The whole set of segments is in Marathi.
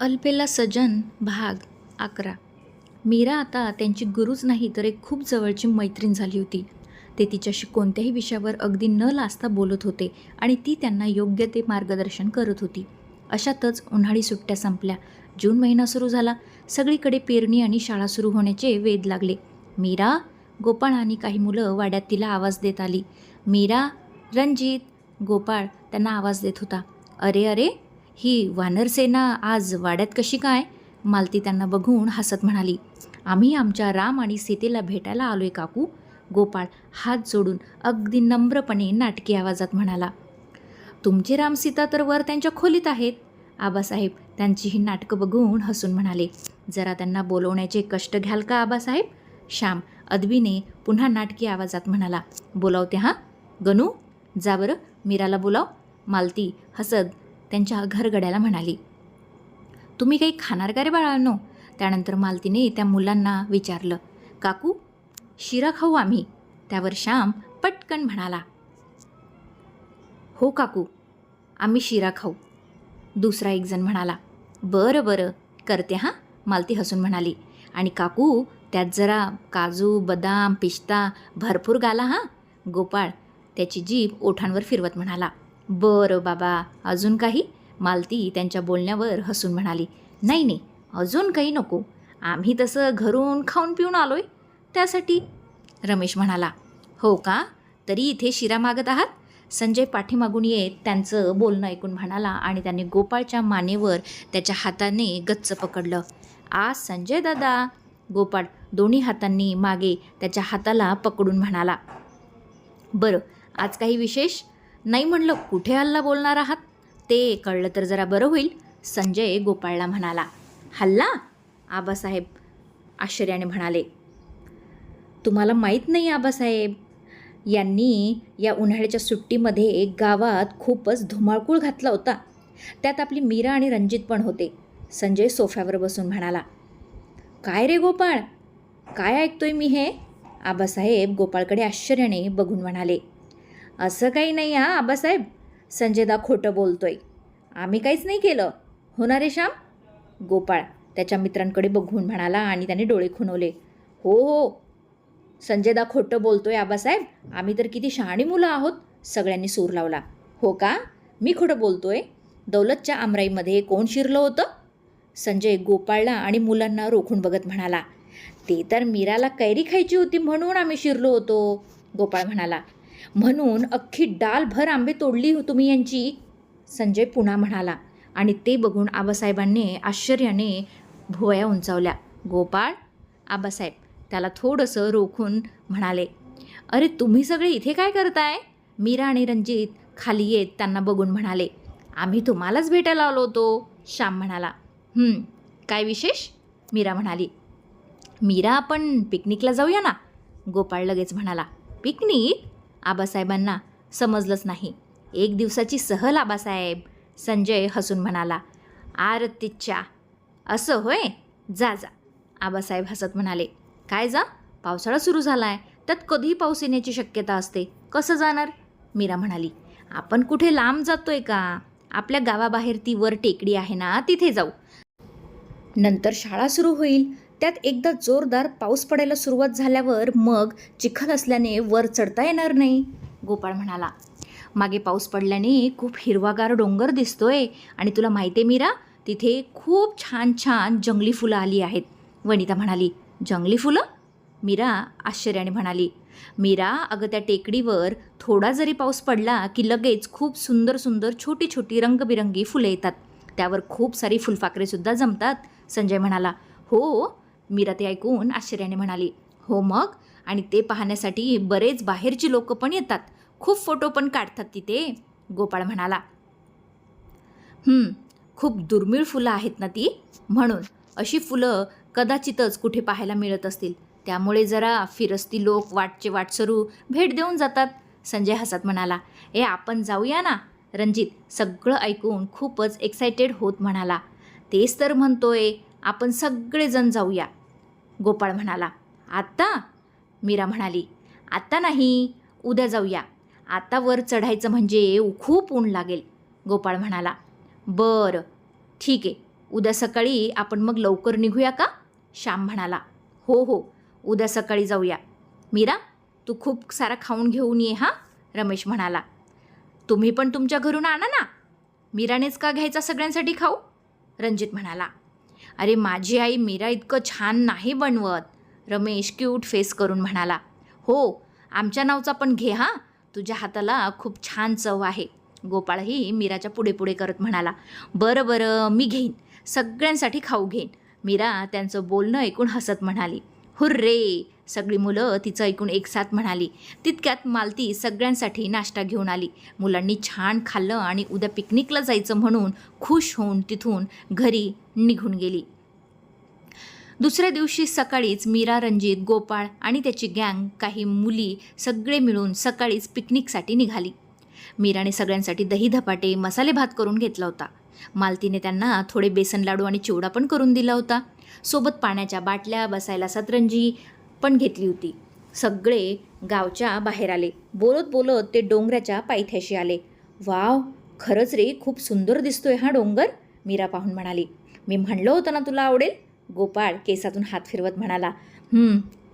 अल्पेला सजन भाग अकरा. मीरा आता त्यांची गुरुच नाही तर एक खूप जवळची मैत्रीण झाली होती. ते तिच्याशी कोणत्याही विषयावर अगदी न लाजता बोलत होते आणि ती त्यांना योग्य ते मार्गदर्शन करत होती. अशातच उन्हाळी सुट्ट्या संपल्या. जून महिना सुरू झाला. सगळीकडे पेरणी आणि शाळा सुरू होण्याचे वेध लागले. मीरा गोपाळ आणि काही मुलं वाड्यात तिला आवाज देत आली. मीरा रणजित गोपाळ त्यांना आवाज देत होता. अरे अरे ही वानरसेना आज वाड्यात कशी काय? मालती त्यांना बघून हसत म्हणाली आम्ही आमच्या राम आणि सीतेला भेटायला आलोय काकू. गोपाळ हात जोडून अगदी नम्रपणे नाटकी आवाजात म्हणाला तुमचे राम सीता तर वर त्यांच्या खोलीत आहेत. आबासाहेब त्यांची ही नाटकं बघून हसून म्हणाले जरा त्यांना बोलवण्याचे कष्ट घ्याल का आबासाहेब? श्याम अदबीने पुन्हा नाटकी आवाजात म्हणाला बोलावते हां? गणू जा बरं मीराला बोलाव. मालती हसत त्यांच्या घरगड्याला म्हणाली तुम्ही काही खाणार का रे बाळांनो? त्यानंतर मालतीने त्या मुलांना विचारलं काकू शिरा खाऊ आम्ही. त्यावर श्याम पटकन म्हणाला हो काकू आम्ही शिरा खाऊ. दुसरा एकजण म्हणाला बरं बरं करते हां मालती हसून म्हणाली आणि काकू त्यात जरा काजू बदाम पिस्ता भरपूर गाला हां. गोपाळ त्याची जीभ ओठांवर फिरवत म्हणाला बरं बाबा अजून काही? मालती त्यांच्या बोलण्यावर हसून म्हणाली नाही नाही अजून काही नको. आम्ही तसं घरून खाऊन पिऊन आलो आहे त्यासाठी रमेश म्हणाला हो का? तरी इथे शिरा मागत आहात? संजय पाठीमागून येत त्यांचं बोलणं ऐकून म्हणाला आणि त्याने गोपाळच्या मानेवर त्याच्या हाताने गच्च पकडलं. आज संजय दादा. गोपाळ दोन्ही हातांनी मागे त्याच्या हाताला पकडून म्हणाला बरं आज काही विशेष? नाही म्हणलं कुठे हल्ला बोलणार आहात? ते कळलं तर जरा बरं होईल संजय गोपाळला म्हणाला. हल्ला? आबासाहेब आश्चर्याने म्हणाले. तुम्हाला माहीत नाही आबासाहेब? यांनी या उन्हाळ्याच्या सुट्टीमध्ये गावात खूपच धुमाळकूळ घातला होता. त्यात आपली मीरा आणि रणजित पण होते. संजय सोफ्यावर बसून म्हणाला. काय रे गोपाळ? काय ऐकतोय मी हे? आबासाहेब गोपाळकडे आश्चर्याने बघून म्हणाले. असं काही नाही हा आबासाहेब. संजयदा खोटं बोलतोय. आम्ही काहीच नाही केलं. होणार रे श्याम? गोपाळ त्याच्या मित्रांकडे बघून म्हणाला आणि त्याने डोळे खुणवले. हो हो. संजयदा खोटं बोलतोय आबासाहेब. आम्ही तर किती शहाणी मुलं आहोत. सगळ्यांनी सूर लावला. हो का? मी खोटं बोलतोय? दौलतच्या आमराईमध्ये कोण शिरलं होतं? संजय गोपाळला आणि मुलांना रोखून बघत म्हणाला ते तर मीराला कैरी खायची होती म्हणून आम्ही शिरलो होतो. गोपाळ म्हणाला म्हणून अख्खी डालभर आंबे तोडली हो तुम्ही यांची? संजय पुन्हा म्हणाला. आणि ते बघून आबासाहेबांनी आश्चर्याने भुवया उंचावल्या. गोपाळ? आबासाहेब त्याला थोडंसं रोखून म्हणाले अरे तुम्ही सगळे इथे काय करताय? मीरा आणि रणजित खाली येत त्यांना बघून म्हणाले आम्ही तुम्हालाच भेटायला आलो होतो. श्याम म्हणाला काय विशेष? मीरा म्हणाली मीरा आपण पिकनिकला जाऊया ना? गोपाळ लगेच म्हणाला पिकनिक? आबासाहेबांना समजलंच नाही. एक दिवसाची सहल आबासाहेब संजय हसून म्हणाला आरतीच्या. असं होय? जा जा. आबासाहेब हसत म्हणाले काय जा? पावसाळा सुरू झाला आहे त्यात कधीही पाऊस येण्याची शक्यता असते. कसं जाणार? मीरा म्हणाली आपण कुठे लांब जातोय का? आपल्या गावाबाहेर ती वर टेकडी आहे ना तिथे जाऊ. नंतर शाळा सुरू होईल. त्यात एकदा जोरदार पाऊस पडायला सुरुवात झाल्यावर मग चिखल असल्याने वर चढता येणार नाही गोपाळ म्हणाला. मागे पाऊस पडल्याने खूप हिरवागार डोंगर दिसतोय आणि तुला माहिती आहे मीरा तिथे खूप छान छान जंगली फुलं आली आहेत. वनिता म्हणाली जंगली फुलं? मीरा आश्चर्याने म्हणाली मीरा अगं त्या टेकडीवर थोडा जरी पाऊस पडला की लगेच खूप सुंदर सुंदर छोटी छोटी रंगबिरंगी फुलं येतात. त्यावर खूप सारी फुलपाखरेसुद्धा जमतात संजय म्हणाला. हो मीरा ते ऐकून आश्चर्याने म्हणाली हो मग? आणि ते पाहण्यासाठी बरेच बाहेरची लोक पण येतात. खूप फोटो पण काढतात तिथे. गोपाळ म्हणाला खूप दुर्मिळ फुलं आहेत ना ती? म्हणून अशी फुलं कदाचितच कुठे पाहायला मिळत असतील. त्यामुळे जरा फिरस्ती लोक वाटचे वाटसरू भेट देऊन जातात. संजय हसत म्हणाला ए आपण जाऊया ना. रणजित सगळं ऐकून खूपच एक्सायटेड होत म्हणाला तेच तर म्हणतोय आपण सगळेजण जाऊया. गोपाळ म्हणाला आत्ता? मीरा म्हणाली आत्ता नाही उद्या जाऊया. आता वर चढायचं म्हणजे खूप ऊन लागेल. गोपाळ म्हणाला बरं ठीक आहे. उद्या सकाळी आपण मग लवकर निघूया का? श्याम म्हणाला हो हो उद्या सकाळी जाऊया. मीरा तू खूप सारा खाऊन घेऊन ये हां? रमेश म्हणाला तुम्ही पण तुमच्या घरून आणा ना. मीरानेच का घ्यायचा सगळ्यांसाठी खाऊ? रणजित म्हणाला अरे माझी आई मीरा इतकं छान नाही बनवत. रमेश क्यूट फेस करून म्हणाला. हो आमच्या नावचा पण घे हां. तुझ्या हाताला खूप छान चव आहे. गोपाळही मीराच्या पुढे पुढे करत म्हणाला. बरं बरं मी घेईन. सगळ्यांसाठी खाऊ घेईन. मीरा त्यांचं बोलणं ऐकून हसत म्हणाली. हुर्रे! सगळी मुलं तिचं ऐकून एकसाथ म्हणाली तितक्यात मालती सगळ्यांसाठी नाश्ता घेऊन आली. मुलांनी छान खाल्लं आणि उद्या पिकनिकला जायचं म्हणून खुश होऊन तिथून घरी निघून गेली. दुसऱ्या दिवशी सकाळीच मीरा रणजित गोपाळ आणि त्याची गँग काही मुली सगळे मिळून सकाळीच पिकनिकसाठी निघाली. मीराने सगळ्यांसाठी दही धपाटे मसाले भात करून घेतला होता. मालतीने त्यांना थोडे बेसन लाडू आणि चिवडा पण करून दिला होता. सोबत पाण्याच्या बाटल्या बसायला सतरंजी पण घेतली होती. सगळे गावच्या बाहेर आले. बोलत बोलत ते डोंगराच्या पायथ्याशी आले. वाव खरंच रे खूप सुंदर दिसतोय हा डोंगर मीरा पाहून म्हणाली. मी म्हणलं होतं ना तुला आवडेल गोपाळ केसातून हात फिरवत म्हणाला.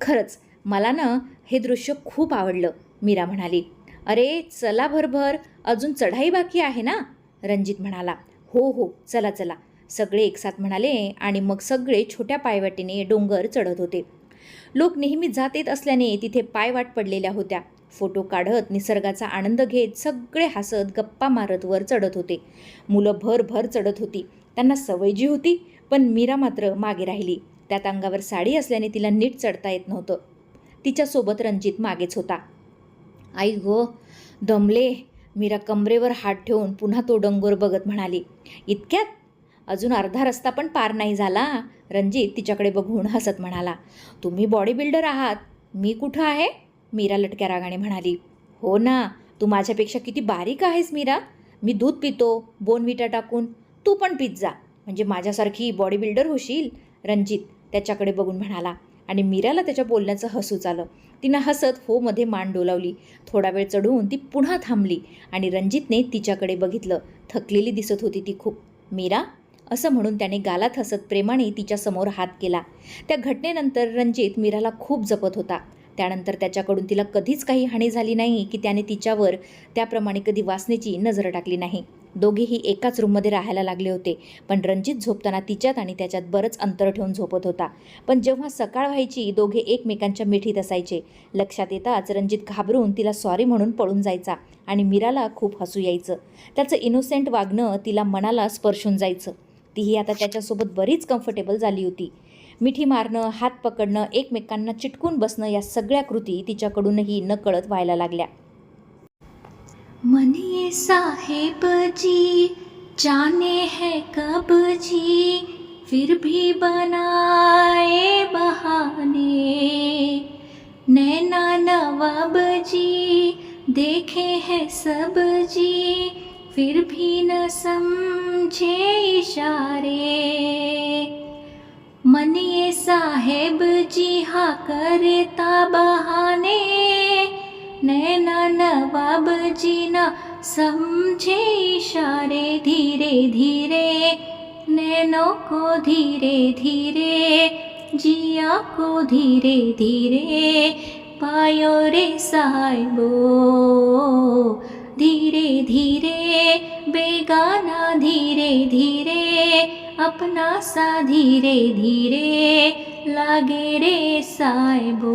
खरंच मला ना हे दृश्य खूप आवडलं मीरा म्हणाली. अरे चला भरभर अजून चढाई बाकी आहे ना रणजित म्हणाला. हो हो चला चला सगळे एकसाथ म्हणाले आणि मग सगळे छोट्या पायवाटीने डोंगर चढत होते. लोक नेहमी जात येत असल्याने तिथे पायवाट पडलेल्या होत्या. फोटो काढत निसर्गाचा आनंद घेत सगळे हसत गप्पा मारत वर चढत होते. मुलं भर भर चढत होती. त्यांना सवय जी होती पण मीरा मात्र मागे राहिली. त्यात अंगावर साडी असल्याने तिला नीट चढता येत नव्हतं. तिच्यासोबत रणजित मागेच होता. आई गो दमले. मीरा कमरेवर हात ठेवून पुन्हा तो डंगोर बघत म्हणाली इतक्यात अजून अर्धा रस्ता पण पार नाही झाला. रणजित तिच्याकडे बघून हसत म्हणाला तुम्ही बॉडी बिल्डर आहात. मी कुठं आहे? मीरा लटक्या रागाने म्हणाली हो ना. तू माझ्यापेक्षा किती बारीक आहेस मीरा. मी दूध पितो बोनविटा टाकून. तू पण पित जा. म्हणजे माझ्यासारखी बॉडी बिल्डर होशील? रणजित त्याच्याकडे बघून म्हणाला आणि मीराला त्याच्या बोलण्याचं हसूच आलं तिनं हसत हो मध्ये मान डोलावली. थोडा वेळ चढवून ती पुन्हा थांबली आणि रणजितने तिच्याकडे बघितलं. थकलेली दिसत होती ती खूप. मीरा असं म्हणून त्याने गालात हसत प्रेमाने तिच्यासमोर हात केला. त्या घटनेनंतर रणजित मीराला खूप जपत होता. त्यानंतर त्याच्याकडून तिला कधीच काही हानी झाली नाही की त्याने तिच्यावर त्याप्रमाणे कधी वासनेची नजर टाकली नाही. दोघेही एकाच रूममध्ये राहायला लागले होते पण रणजित झोपताना तिच्यात आणि त्याच्यात बरंच अंतर ठेवून झोपत होता. पण जेव्हा सकाळ व्हायची दोघे एकमेकांच्या मिठीत असायचे. लक्षात येताच रणजित घाबरून तिला सॉरी म्हणून पळून जायचा आणि मीराला खूप हसू यायचं. त्याचं इनोसेंट वागणं तिला मनाला स्पर्शून जायचं. तीही आता त्याच्यासोबत बरीच कम्फर्टेबल झाली होती. मिठी मारणं हात पकडणं एकमेकांना चिटकून बसणं या सगळ्या कृती तिच्याकडूनही नकळत व्हायला लागल्या. मनिये साहेब जी जाने है कब जी फिर भी बनाए बहाने। नैना नवाब जी देखे है सब जी फिर भी न समझे इशारे मनिए साहेब जी हा करता बहाने नैना नवाब जी न समझे इशारे धीरे धीरे नैनों को धीरे धीरे जिया को धीरे धीरे पायो रे साहिबो धीरे धीरे बेगाना धीरे धीरे अपना सा धीरे धीरे लागे रे साहेबो।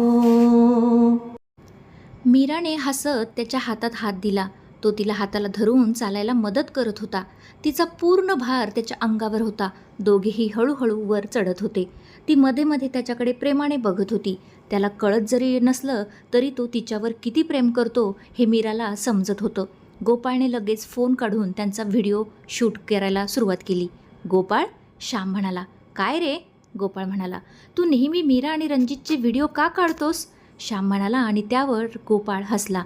मीराने हसत त्याच्या हातात हात दिला. तो तिला हाताला धरून चालायला मदत करत होता. तिचा पूर्ण भार त्याच्या अंगावर होता. दोघेही हळूहळू वर चढत होते. ती मध्ये मध्ये त्याच्याकडे प्रेमाने बघत होती. त्याला कळत जरी नसलं तरी तो तिच्यावर किती प्रेम करतो हे मीराला समजत होतं. गोपाळने लगेच फोन काढून त्यांचा व्हिडिओ शूट करायला सुरुवात केली. गोपाळ श्याम म्हणाला काय रे? गोपाळ म्हणाला तू नेहमी मीरा आणि रणजितचे व्हिडिओ का काढतोस? श्याम म्हणाला आणि त्यावर गोपाळ हसला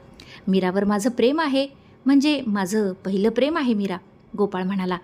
मीरावर माझं प्रेम आहे म्हणजे माझं पहिलं प्रेम आहे मीरा. गोपाळ म्हणाला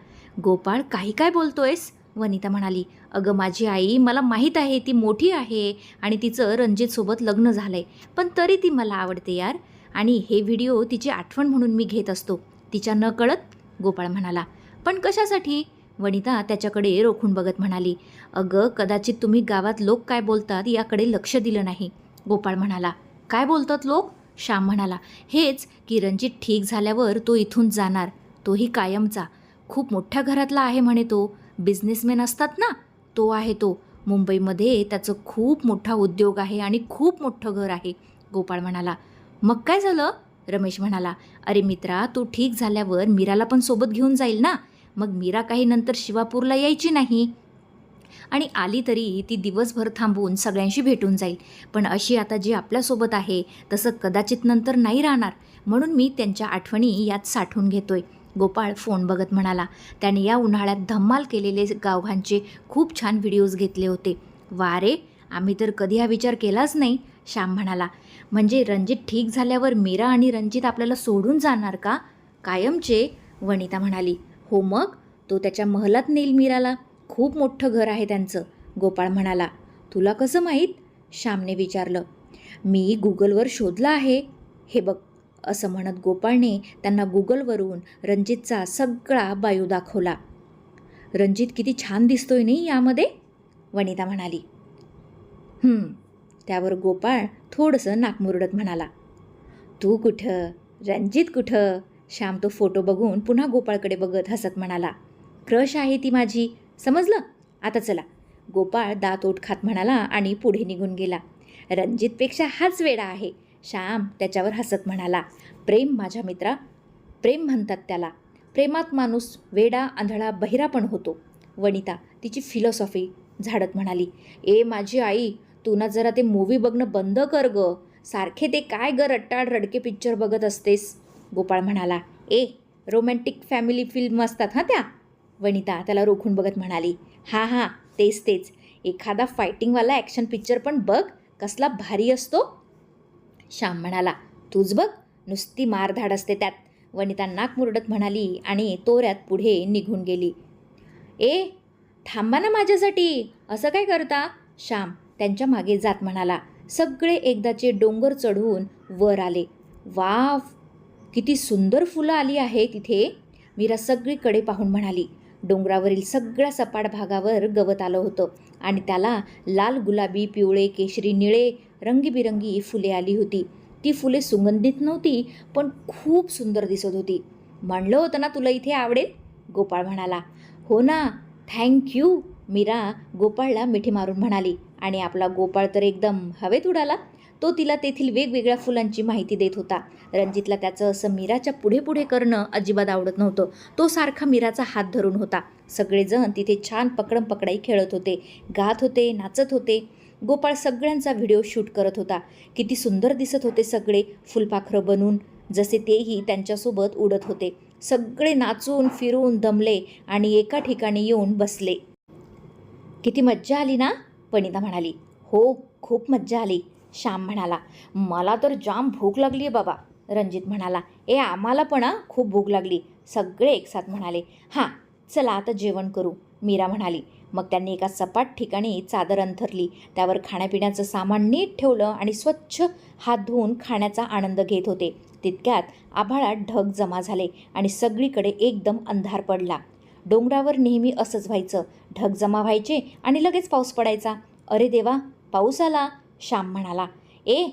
गोपाळ काही काय बोलतोयस? वनिता म्हणाली अगं माझी आई मला माहीत आहे ती मोठी आहे आणि तिचं रणजितसोबत लग्न झालं आहे पण तरी ती मला आवडते यार. आणि हे व्हिडिओ तिची आठवण म्हणून मी घेत असतो. तिच्या न कळत गोपाळ म्हणाला. पण कशासाठी? वनिता त्याच्याकडे रोखून बघत म्हणाली. अगं कदाचित तुम्ही गावात लोक काय बोलतात याकडे लक्ष दिलं नाही. गोपाळ म्हणाला. काय बोलतात लोक? श्याम म्हणाला. हेच की रणजित ठीक झाल्यावर तो इथून जाणार. तोही कायमचा. खूप मोठ्या घरातला आहे म्हणे तो. बिझनेसमॅन असतात ना तो आहे तो. मुंबईमध्ये त्याचं खूप मोठा उद्योग आहे आणि खूप मोठं घर आहे. गोपाळ म्हणाला मग काय झालं? रमेश म्हणाला अरे मित्रा तू ठीक झाल्यावर मीराला पण सोबत घेऊन जाईल ना? मग मीरा काही नंतर शिवापूरला यायची नाही. आणि आली तरी ती दिवसभर थांबून सगळ्यांशी भेटून जाईल. पण अशी आता जी आपल्यासोबत आहे तसं कदाचित नंतर नाही राहणार. म्हणून मी त्यांच्या आठवणी यात साठवून घेतोय. गोपाळ फोन बघत म्हणाला त्याने या उन्हाळ्यात धम्माल केलेले गावघांचे खूप छान व्हिडिओज घेतले होते. वा रे आम्ही तर कधी हा विचार केलाच नाही श्याम म्हणाला. म्हणजे रणजित ठीक झाल्यावर मीरा आणि रणजित आपल्याला सोडून जाणार का? कायमचे वनिता म्हणाली. हो मग? तो त्याच्या महलात नेईल मीराला. खूप मोठं घर आहे त्यांचं गोपाळ म्हणाला. तुला कसं माहीत? श्यामने विचारलं. मी गुगलवर शोधलं आहे. हे बघ असं म्हणत गोपाळने त्यांना गुगलवरून रणजितचा सगळा बायो दाखवला. रणजित किती छान दिसतोय नाही यामध्ये? वनिता म्हणाली. त्यावर गोपाळ थोडंसं नाकमुरडत म्हणाला. तू कुठं? रणजित कुठं? श्याम तो फोटो बघून पुन्हा गोपाळकडे बघत हसत म्हणाला. क्रश आहे ती माझी. समजलं? आता चला. गोपाळ दात ओठ खात म्हणाला आणि पुढे निघून गेला. रणजितपेक्षा हाच वेडा आहे. श्याम त्याच्यावर हसत म्हणाला प्रेम माझ्या मित्रा प्रेम म्हणतात त्याला. प्रेमात माणूस वेडा आंधळा बहिरा पण होतो. वनिता तिची फिलॉसॉफी झाडत म्हणाली ए माझी आई तू ना जरा ते मूवी बघणं बंद कर ग. सारखे ते काय ग रट्टाड रडके पिक्चर बघत असतेस? गोपाळ म्हणाला ए रोमॅन्टिक फॅमिली फिल्म असतात हां त्या. वनिता त्याला रोखून बघत म्हणाली हां हां तेच तेच. एखादा फायटिंगवाला ॲक्शन पिक्चर पण बघ कसला भारी असतो. श्याम म्हणाला तूच बघ नुसती मारधाड असते त्यात. वनिता नाक मुरडत म्हणाली आणि तोऱ्यात पुढे निघून गेली. ए थांबा ना माझ्यासाठी असं काय करता? श्याम त्यांच्या मागे जात म्हणाला. सगळे एकदाचे डोंगर चढून वर आले. वाव किती सुंदर फुलं आली आहे तिथे मीरा सगळीकडे पाहून म्हणाली. डोंगरावरील सगळ्या सपाट भागावर गवत आलं होतं आणि त्याला लाल गुलाबी पिवळे केशरी निळे रंगीबिरंगी फुले आली होती. ती फुले सुगंधित नव्हती पण खूप सुंदर दिसत होती. म्हणलं होतं ना तुला इथे आवडेल? गोपाळ म्हणाला. हो ना. थँक्यू मीरा गोपाळला मिठी मारून म्हणाली. आणि आपला गोपाळ तर एकदम हवेत उडाला. तो तिला तेथील वेगवेगळ्या फुलांची माहिती देत होता. रणजितला त्याचं असं मीराच्या पुढे पुढे करणं अजिबात आवडत नव्हतं. तो सारखा मीराचा हात धरून होता. सगळेजण तिथे छान पकडम पकडाई खेळत होते. गात होते नाचत होते. गोपाळ सगळ्यांचा व्हिडिओ शूट करत होता. किती सुंदर दिसत होते सगळे फुलपाखरं बनून. जसे तेही त्यांच्यासोबत उडत होते. सगळे नाचून फिरून दमले आणि एका ठिकाणी येऊन बसले. किती मज्जा आली ना? पणिता म्हणाली. हो खूप मज्जा आली श्याम म्हणाला. मला तर जाम भूक लागली आहे बाबा रणजित म्हणाला. ए आम्हाला पण खूप भूक लागली सगळे एकसाथ म्हणाले. हां चला आता जेवण करू मीरा म्हणाली. मग त्यांनी एका सपाट ठिकाणी चादर अंथरली. त्यावर खाण्यापिण्याचं सामान नीट ठेवलं आणि स्वच्छ हात धुवून खाण्याचा आनंद घेत होते. तितक्यात आभाळात ढग जमा झाले आणि सगळीकडे एकदम अंधार पडला. डोंगरावर नेहमी असंच व्हायचं. ढग जमा व्हायचे आणि लगेच पाऊस पडायचा. अरे देवा पाऊस आला. श्याम म्हणाला ए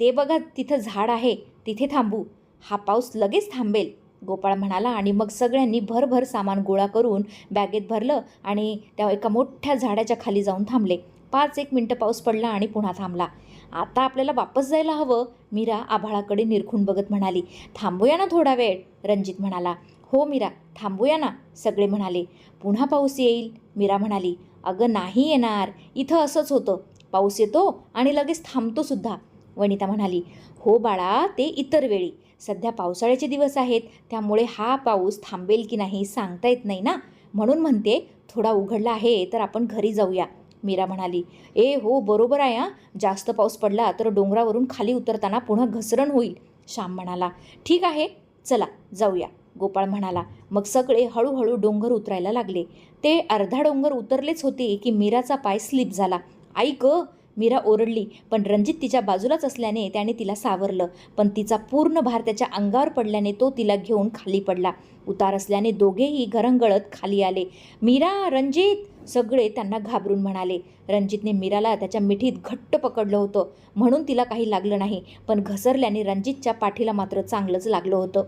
ते बघा तिथं झाड आहे. तिथे थांबू. हा पाऊस लगेच थांबेल. गोपाळ म्हणाला आणि मग सगळ्यांनी भरभर सामान गोळा करून बॅगेत भरलं आणि त्या एका मोठ्या झाडाच्या खाली जाऊन थांबले. पाच एक मिनटं पाऊस पडला आणि पुन्हा थांबला. आता आपल्याला वापस जायला हवं मीरा आभाळाकडे निरखून बघत म्हणाली. थांबूया ना थोडा वेळ रणजित म्हणाला. हो मीरा थांबूया ना सगळे म्हणाले. पुन्हा पाऊस येईल मीरा म्हणाली. अगं नाही येणार इथं असंच होतं. पाऊस येतो आणि लगेच थांबतो सुद्धा वनिता म्हणाली. हो बाळा ते इतर वेळी. सध्या पावसाळ्याचे दिवस आहेत त्यामुळे हा पाऊस थांबेल की नाही सांगता येत नाही ना? म्हणून म्हणते थोडा उघडला आहे तर आपण घरी जाऊया मीरा म्हणाली. ए हो बरोबर आहे हां. जास्त पाऊस पडला तर डोंगरावरून खाली उतरताना पुन्हा घसरण होईल श्याम म्हणाला. ठीक आहे चला जाऊया गोपाळ म्हणाला. मग सगळे हळूहळू डोंगर उतरायला लागले. ते अर्धा डोंगर उतरलेच होते की मीराचा पाय स्लिप झाला. आई ग मीरा ओरडली पण रणजित तिच्या बाजूलाच असल्याने त्याने तिला सावरलं. पण तिचा पूर्ण भार त्याच्या अंगावर पडल्याने तो तिला घेऊन खाली पडला. उतार असल्याने दोघेही घरंगळत खाली आले. मीरा रणजित! सगळे त्यांना घाबरून म्हणाले. रणजितने मीराला त्याच्या मिठीत घट्ट पकडलं होतं. म्हणून तिला काही लागलं नाही. पण घसरल्याने रणजितच्या पाठीला मात्र चांगलंच लागलं होतं.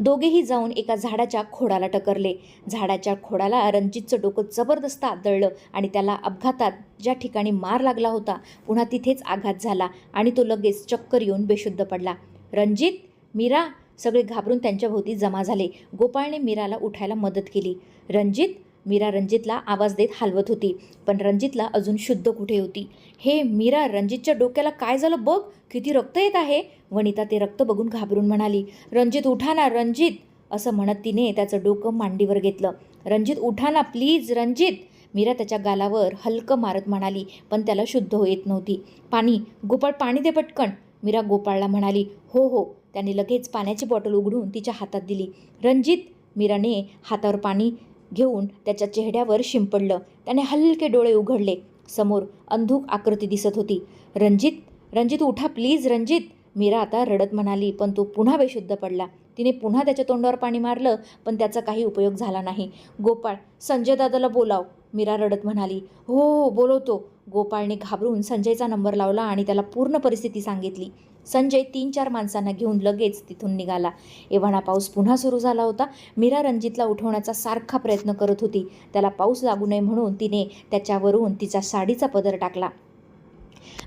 दोघेही जाऊन एका झाडाच्या खोडाला टकरले. झाडाच्या खोडाला रणजितचं डोकं जबरदस्त आदळलं आणि त्याला अपघातात ज्या ठिकाणी मार लागला होता पुन्हा तिथेच आघात झाला आणि तो लगेच चक्कर येऊन बेशुद्ध पडला. रणजित मीरा सगळे घाबरून त्यांच्याभोवती जमा झाले. गोपाळने मीराला उठायला मदत केली. रणजित मीरा रणजितला आवाज देत हलवत होती पण रणजितला अजून शुद्ध कुठे होती? हे मीरा रणजितच्या डोक्याला काय झालं बघ? किती रक्त येत आहे? वनिता ते रक्त बघून घाबरून म्हणाली रणजित उठा ना रणजित. असं म्हणत तिने त्याचं डोकं मांडीवर घेतलं. रणजित उठा ना प्लीज रणजित. मीरा त्याच्या गालावर हलकं मारत म्हणाली पण त्याला शुद्ध हो येत नव्हती. पाणी गोपाळ पाणी दे पटकन. मीरा गोपाळला म्हणाली हो हो. त्याने लगेच पाण्याची बॉटल उघडून तिच्या हातात दिली. रणजित. मीराने हातावर पाणी घेऊन त्याच्या चेहऱ्यावर शिंपडलं. त्याने हलके डोळे उघडले. समोर अंधूक आकृती दिसत होती. रणजित रणजित उठा प्लीज रणजित. मीरा आता रडत म्हणाली पण तो पुन्हा बेशुद्ध पडला. तिने पुन्हा त्याच्या तोंडावर पाणी मारलं पण त्याचा काही उपयोग झाला नाही. गोपाळ संजय दादाला बोलाव. मीरा रडत म्हणाली हो हो, हो बोलवतो. गोपाळने घाबरून संजयचा नंबर लावला आणि त्याला पूर्ण परिस्थिती सांगितली. संजय तीन चार माणसांना घेऊन लगेच तिथून निघाला. एव्हाना पाऊस पुन्हा सुरू झाला होता. मीरा रणजितला उठवण्याचा सारखा प्रयत्न करत होती. त्याला पाऊस लागू नये म्हणून तिने त्याच्यावरून तिचा साडीचा पदर टाकला.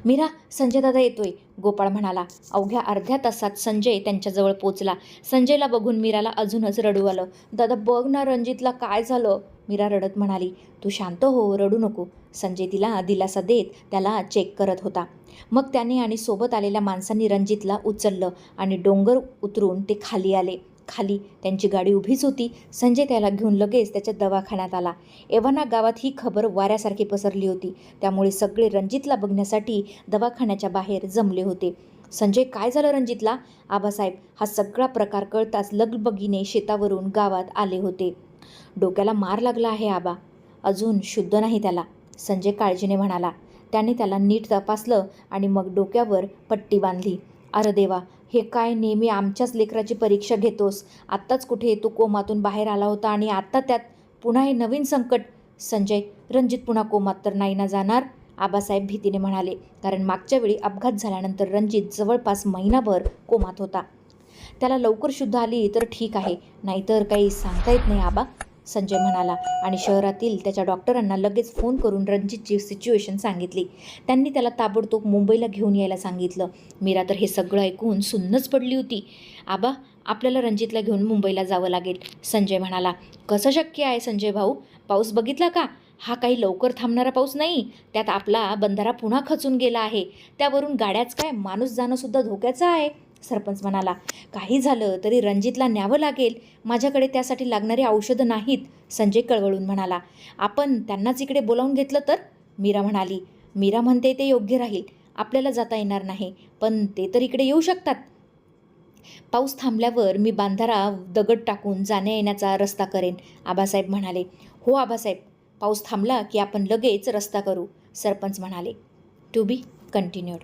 मीरा संजय दादा येतोय गोपाळ म्हणाला. अवघ्या अर्ध्या तासात संजय त्यांच्याजवळ पोचला. संजयला बघून मीराला अजूनच रडू आलं. दादा बघ ना रणजितला काय झालं. मीरा रडत म्हणाली. तू शांत हो रडू नको. संजय तिला दिलासा देत त्याला चेक करत होता. मग त्याने आणि सोबत आलेल्या माणसांनी रणजितला उचललं आणि डोंगर उतरून ते खाली आले. खाली. त्यांची गाडी उभीच होती. संजय त्याला घेऊन लगेच त्याच्या दवाखान्यात आला. एव्हाना गावात ही खबर वाऱ्यासारखी पसरली होती. त्यामुळे सगळे रणजितला बघण्यासाठी दवाखान्याच्या बाहेर जमले होते. संजय काय झालं रणजितला? आबासाहेब हा सगळा प्रकार कळताच लगबगीने शेतावरून गावात आले होते. डोक्याला मार लागला आहे आबा. अजून शुद्ध नाही त्याला. संजय काळजीने म्हणाला. त्याने त्याला नीट तपासलं आणि मग डोक्यावर पट्टी बांधली. अरे देवा हे काय नेहमी आमच्याच लेकराची परीक्षा घेतोस? आत्ताच कुठे तू कोमातून बाहेर आला होता आणि आत्ता त्यात पुन्हा हे नवीन संकट. संजय रणजित पुन्हा कोमात तर नाही ना जाणार? आबासाहेब भीतीने म्हणाले. कारण मागच्या वेळी अपघात झाल्यानंतर रणजित जवळपास महिनाभर कोमात होता. त्याला लवकर शुद्ध आली तर ठीक आहे. नाहीतर काही सांगता येत नाही आबा. संजय म्हणाला आणि शहरातील त्याच्या डॉक्टरांना लगेच फोन करून रणजितची सिच्युएशन सांगितली. त्यांनी त्याला ताबडतोब मुंबईला घेऊन यायला सांगितलं. मीरा तर हे सगळं ऐकून सुन्नच पडली होती. आबा आपल्याला रणजितला घेऊन मुंबईला जावं लागेल संजय म्हणाला. कसं शक्य आहे संजय भाऊ? पाऊस बघितला का? हा काही लवकर थांबणारा पाऊस नाही. त्यात आपला बंधारा पुन्हा खचून गेला आहे. त्यावरून गाड्याच काय? माणूस जाणंसुद्धा धोक्याचं आहे. सरपंच म्हणाला काही झालं तरी रणजितला न्यावं लागेल. माझ्याकडे त्यासाठी लागणारी औषधं नाहीत संजय कळवळून म्हणाला. आपण त्यांनाच इकडे बोलावून घेतलं तर? मीरा म्हणाली. मीरा म्हणते ते योग्य राहील. आपल्याला जाता येणार नाही पण ते तर इकडे येऊ शकतात. पाऊस थांबल्यावर मी बांधारा दगड टाकून जाण्या येण्याचा रस्ता करेन आबासाहेब म्हणाले. हो आबासाहेब पाऊस थांबला की आपण लगेच रस्ता करू सरपंच म्हणाले. To be continued